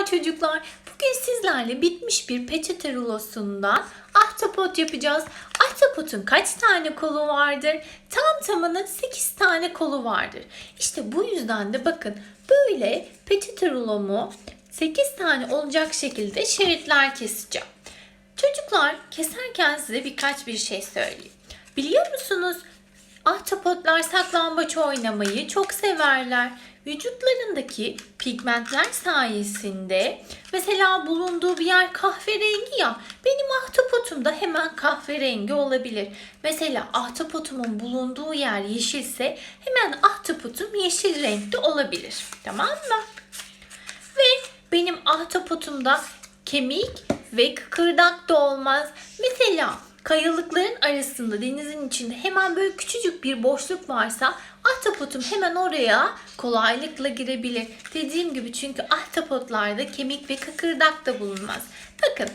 Merhaba çocuklar. Bugün sizlerle bitmiş bir peçete rulosundan ahtapot yapacağız. Ahtapotun kaç tane kolu vardır? Tam tamına 8 tane kolu vardır. İşte bu yüzden de bakın böyle peçete rulomu 8 tane olacak şekilde şeritler keseceğim. Çocuklar keserken size birkaç bir şey söyleyeyim. Biliyor musunuz? Ahtapotlar saklambaç oynamayı çok severler. Vücutlarındaki pigmentler sayesinde mesela bulunduğu bir yer kahverengi ya benim ahtapotum da hemen kahverengi olabilir. Mesela ahtapotumun bulunduğu yer yeşilse hemen ahtapotum yeşil renkte olabilir. Tamam mı? Ve benim ahtapotumda kemik ve kıkırdak da olmaz. Mesela kayalıkların arasında denizin içinde hemen böyle küçücük bir boşluk varsa ahtapotum hemen oraya kolaylıkla girebilir. Dediğim gibi çünkü ahtapotlarda kemik ve kıkırdak da bulunmaz. Bakın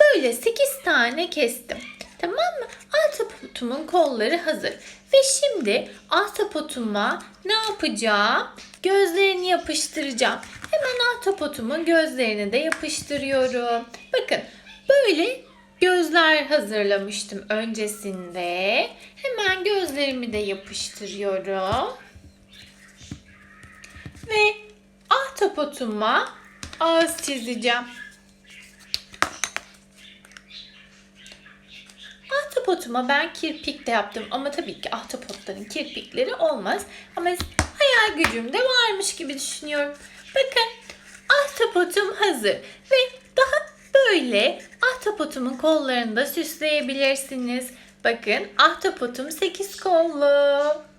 böyle 8 tane kestim. Tamam mı? Ahtapotumun kolları hazır. Ve şimdi ahtapotuma ne yapacağım? Gözlerini yapıştıracağım. Hemen ahtapotumun gözlerini de yapıştırıyorum. Bakın böyle gözler hazırlamıştım öncesinde. Hemen gözlerimi de yapıştırıyorum. Ve ahtapotuma ağız çizeceğim. Ahtapotuma ben kirpik de yaptım ama tabii ki ahtapotların kirpikleri olmaz. Ama hayal gücümde varmış gibi düşünüyorum. Bakın ahtapotum hazır ve böyle ahtapotumun kollarını da süsleyebilirsiniz. Bakın ahtapotum 8 kollu.